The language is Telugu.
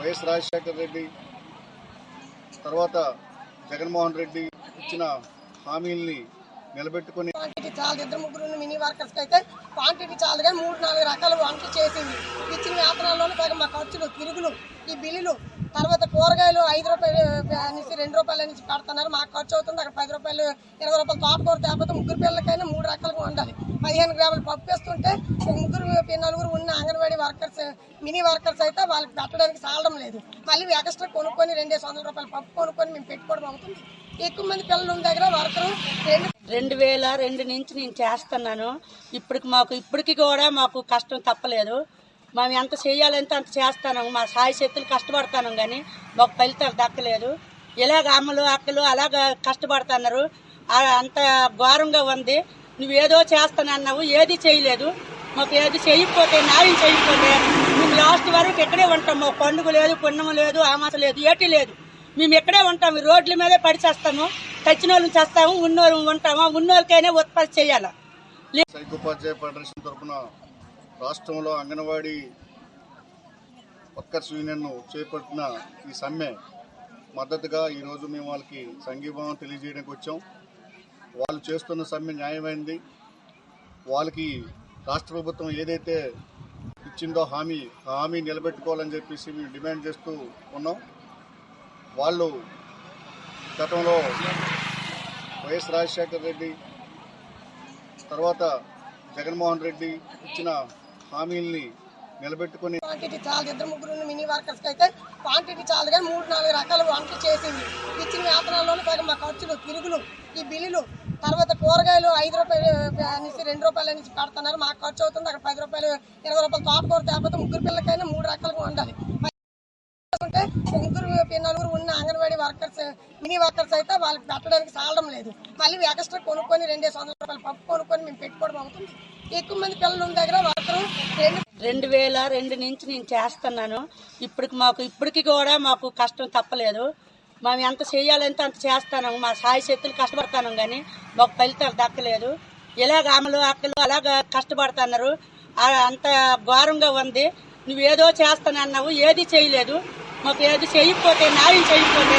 వైఎస్ రాజశేఖర రెడ్డి తర్వాత జగన్మోహన్ రెడ్డి ఇచ్చిన హామీల్ని నిలబెట్టుకుని క్వాంటిటీ చాలా ఇద్దరు ముగ్గురు మినీ వర్కర్స్ అయితే క్వాంటిటీ చాలా కానీ మూడు నాలుగు రకాల వంటలు చేసింది. ఇచ్చిన వేతనాల్లోనే సగం మా ఖర్చులు తిరుగులు ఈ బిల్లులు తర్వాత కూరగాయలు ఐదు రూపాయలు నుంచి రెండు రూపాయల నుంచి పెడుతున్నారు మాకు ఖర్చు అవుతుంది. అక్కడ పది రూపాయలు ఇరవై రూపాయలు తోటకూర తేకపోతే ముగ్గురు పిల్లలకైనా మూడు రకాలుగా ఉండాలి పదిహేను గ్రాములు పప్పు వేస్తుంటే ముగ్గురు నలుగురు ఉన్న అంగన్వాడీ వర్కర్స్ మినీ వర్కర్స్ అయితే వాళ్ళకి పెట్టడానికి సాలడం లేదు. మళ్ళీ ఎక్స్ట్రా కొనుక్కొని రెండేసి వందల రూపాయలు పప్పు కొనుక్కొని మేము పెట్టుకోవడం అవుతుంది. ఎక్కువ మంది పిల్లలు ఉన్న దగ్గర వర్కరు రెండు రెండు వేల రెండు నుంచి నేను చేస్తున్నాను. ఇప్పటికి మాకు ఇప్పటికి కూడా మాకు కష్టం తప్పలేదు. మేము ఎంత చేయాలంటే అంత చేస్తాను. మా సాయి శక్తులు కష్టపడతాను కానీ మాకు ఫలితాలు దక్కలేదు. ఇలాగ అమ్మలు అక్కలు అలాగ కష్టపడుతున్నారు. అంత ఘోరంగా ఉంది. నువ్వేదో చేస్తానన్నావు ఏది చేయలేదు. మాకు ఏది చేయకపోతే న్యాయం చేయకపోతే మేము లాస్ట్ వరకు ఇక్కడే ఉంటాం మాకు పండుగ లేదు పుణ్యం లేదు ఆమాస లేదు ఏటి లేదు. మేము ఇక్కడే ఉంటాం రోడ్ల మీదే పడిచేస్తాము చచ్చిన వాళ్ళని చేస్తాము ఉన్నోళ్ళు ఉంటాము ఉన్నోళ్ళకైనా ఉత్పత్తి చేయాలి. సైకోపాధ్యాయ ఫెడరేషన్ తరఫున రాష్ట్రంలో అంగన్వాడీ వర్కర్స్ యూనియన్ చేపట్టిన ఈ సమ్మె మద్దతుగా ఈరోజు మేము వాళ్ళకి సంఘీభావం తెలియజేయడానికి వచ్చాం. వాళ్ళు చేస్తున్న సమ్మె న్యాయమైంది. వాళ్ళకి రాష్ట్ర ప్రభుత్వం ఏదైతే ఇచ్చిందో హామీ హామీ నిలబెట్టుకోవాలని చెప్పేసి మేము డిమాండ్ చేస్తూ ఉన్నాం. వాళ్ళు గతంలో వైఎస్ రాజశేఖర రెడ్డి తర్వాత జగన్మోహన్ రెడ్డి ఇచ్చిన హామీల్ని నిలబెట్టుకుని క్వాంటిటీ చాలు ఇద్దరు ముగ్గురు మినీ వర్కర్స్ అయితే క్వాంటిటీ చాలా మూడు నాలుగు రకాల వంటలు చేసింది. ఇచ్చిన వేతనాల్లోనే సగం మా ఖర్చులు తిరుగులు ఈ బిల్లులు. తర్వాత కూరగాయలు ఐదు రూపాయలు నుంచి రెండు రూపాయల నుంచి పెడుతున్నారు మాకు ఖర్చు అవుతుంది అక్కడ పది రూపాయలు ఇరవై రూపాయలు తోటకూర తేకపోతే ముగ్గురు పిల్లలకైనా మూడు రకాలుగా ఉండాలి. ముగ్గురు నలుగురు ఉన్న అంగన్వాడీ వర్కర్స్ మినీ వర్కర్స్ అయితే వాళ్ళకి పెట్టడానికి సాలడం లేదు. మళ్ళీ ఎక్స్ట్రా కొనుక్కొని రెండేసి వందల రూపాయలు పప్పు కొనుక్కొని మేము పెట్టుకోవడం అవుతుంది. ఎక్కువ మంది పిల్లలు ఉన్న దగ్గర వర్కరు రెండు రెండు వేల రెండు నుంచి నేను చేస్తున్నాను. ఇప్పటికి మాకు ఇప్పటికి కూడా మాకు కష్టం తప్పలేదు. మేము ఎంత చేయాలంటే అంత చేస్తాను. మా సాయి శక్తులు కష్టపడతాను కానీ మాకు ఫలితాలు దక్కలేదు. ఇలాగ ఆమెలు అక్కలు అలాగ కష్టపడుతున్నారు. అంత ఘోరంగా ఉంది. నువ్వేదో చేస్తానన్నావు ఏది చేయలేదు. మాకు ఏది చేయకపోతే న్యాయం చేయకపోతే